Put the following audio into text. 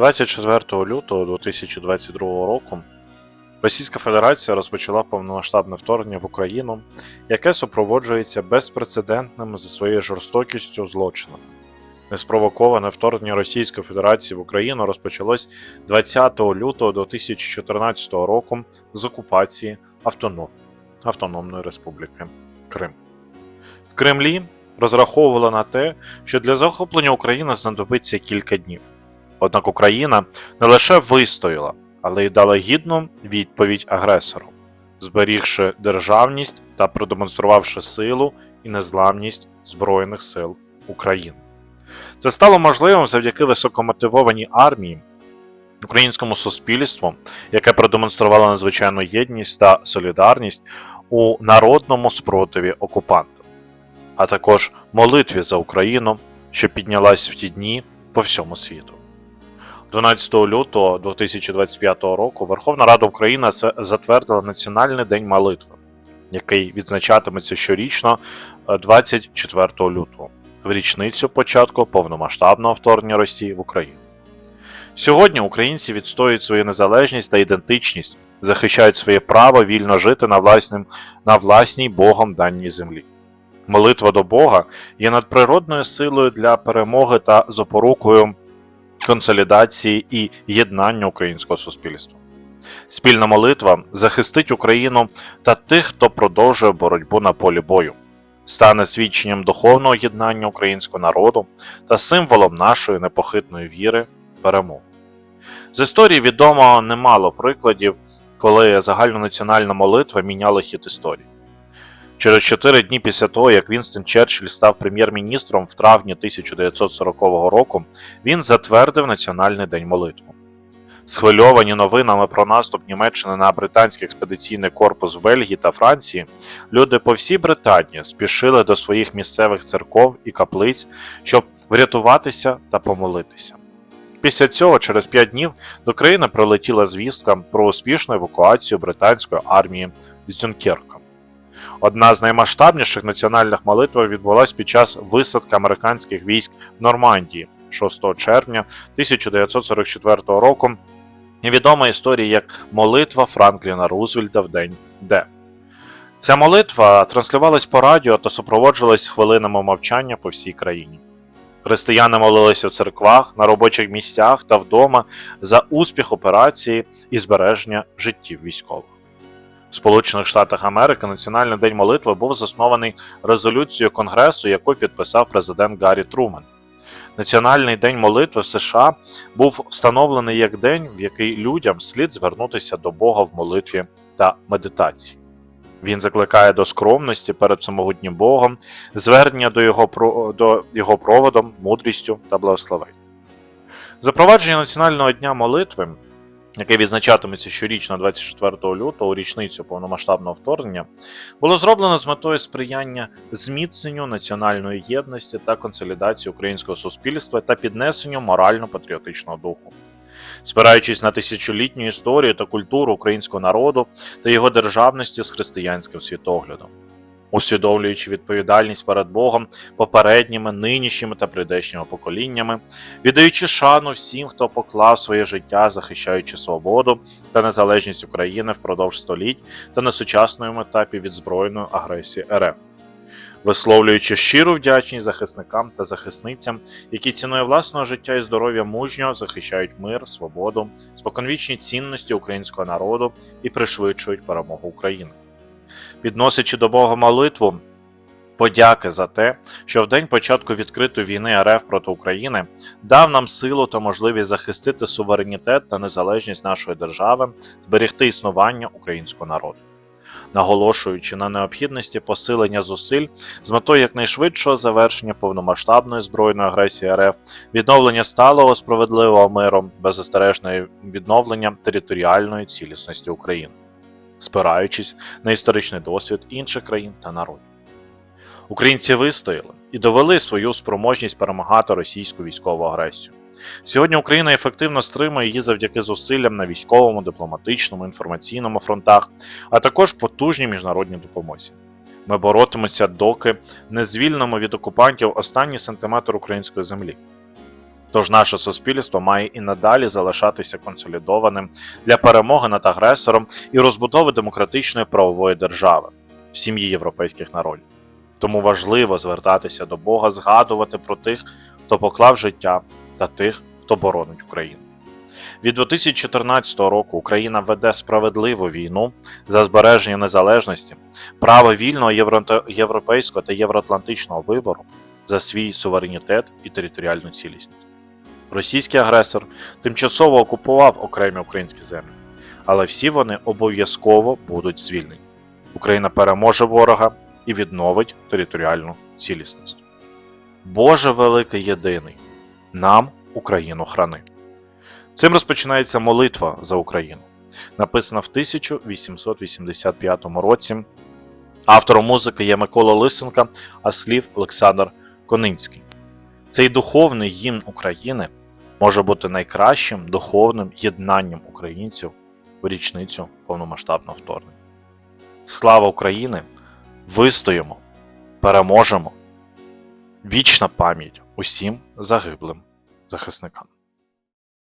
24 лютого 2022 року Російська Федерація розпочала повномасштабне вторгнення в Україну, яке супроводжується безпрецедентним за своєю жорстокістю злочинами. Неспровоковане вторгнення Російської Федерації в Україну розпочалось 20 лютого 2014 року з окупації Автоном... Автономної Республіки Крим. В Кремлі розраховували на те, що для захоплення України знадобиться кілька днів. Однак Україна не лише вистояла, але й дала гідну відповідь агресору, зберігши державність та продемонструвавши силу і незламність Збройних сил України. Це стало можливим завдяки високомотивованій армії, українському суспільству, яке продемонструвало надзвичайну єдність та солідарність у народному спротиві окупанта, а також молитві за Україну, що піднялась в ті дні по всьому світу. 12 лютого 2025 року Верховна Рада України затвердила Національний день молитви, який відзначатиметься щорічно е, 24 лютого, в річницю початку повномасштабного вторгнення Росії в Україну. Сьогодні українці відстоюють свою незалежність та ідентичність, захищають своє право вільно жити на, власним, на власній Богом даній землі. Молитва до Бога є надприродною силою для перемоги та запорукою консолідації і єднання українського суспільства. Спільна молитва захистить Україну та тих, хто продовжує боротьбу на полі бою, стане свідченням духовного єднання українського народу та символом нашої непохитної віри в перемогу. З історії відомо немало прикладів, коли загальнонаціональна молитва міняла хід історії. Через чотири дні після того, як Вінстон Черчилль став прем'єр-міністром в травні 1940 року, він затвердив Національний день молитви. Схвильовані новинами про наступ Німеччини на британський експедиційний корпус в Бельгії та Франції, люди по всій Британії спішили до своїх місцевих церков і каплиць, щоб врятуватися та помолитися. Після цього, через п'ять днів, до країни прилетіла звістка про успішну евакуацію британської армії з Дюнкерка. Одна з наймасштабніших національних молитв відбулася під час висадки американських військ в Нормандії 6 червня 1944 року. Відома історія як молитва Франкліна Рузвельта в день Д. Ця молитва транслювалась по радіо та супроводжувалась хвилинами мовчання по всій країні. Християни молилися в церквах, на робочих місцях та вдома за успіх операції і збереження життів військових. Сполучених Штатах Америки Національний день молитви був заснований резолюцією Конгресу, яку підписав президент Гаррі Труман. Національний день молитви в США був встановлений як день, в який людям слід звернутися до Бога в молитві та медитації. Він закликає до скромності перед самогутнім Богом, звернення до його, до його проводом, мудрістю та благословенням. Запровадження Національного дня молитви яке відзначатиметься щорічно 24 лютого у річницю повномасштабного вторгнення, було зроблено з метою сприяння зміцненню національної єдності та консолідації українського суспільства та піднесенню морально-патріотичного духу. Спираючись на тисячолітню історію та культуру українського народу та його державності з християнським світоглядом, усвідомлюючи відповідальність перед Богом попередніми, нинішніми та прийдешніми поколіннями, віддаючи шану всім, хто поклав своє життя, захищаючи свободу та незалежність України впродовж століть та на сучасному етапі від збройної агресії РФ. Висловлюючи щиру вдячність захисникам та захисницям, які ціною власного життя і здоров'я мужньо захищають мир, свободу, споконвічні цінності українського народу і пришвидшують перемогу України. Підносячи до Бога молитву, подяки за те, що в день початку відкритої війни РФ проти України дав нам силу та можливість захистити суверенітет та незалежність нашої держави, зберегти існування українського народу. Наголошуючи на необхідності посилення зусиль з метою якнайшвидшого завершення повномасштабної збройної агресії РФ, відновлення сталого справедливого миру, беззастережного відновлення територіальної цілісності України, спираючись на історичний досвід інших країн та народів. Українці вистояли і довели свою спроможність перемагати російську військову агресію. Сьогодні Україна ефективно стримує її завдяки зусиллям на військовому, дипломатичному, інформаційному фронтах, а також потужній міжнародній допомозі. Ми боротимемося, доки не звільнимо від окупантів останній сантиметр української землі. Тож наше суспільство має і надалі залишатися консолідованим для перемоги над агресором і розбудови демократичної правової держави в сім'ї європейських народів. Тому важливо звертатися до Бога, згадувати про тих, хто поклав життя, та тих, хто боронить Україну. Від 2014 року Україна веде справедливу війну за збереження незалежності, право вільного євро- європейського та євроатлантичного вибору за свій суверенітет і територіальну цілісність. Російський агресор тимчасово окупував окремі українські землі, але всі вони обов'язково будуть звільнені. Україна переможе ворога і відновить територіальну цілісність. Боже великий єдиний, нам Україну храни. Цим розпочинається молитва за Україну, написана в 1885 році. Автором музики є Микола Лисенка, а слів Олександр Конинський. Цей духовний гімн України може бути найкращим духовним єднанням українців у річницю повномасштабного вторгнення. Слава Україні! Вистоїмо, переможемо! Вічна пам'ять усім загиблим захисникам.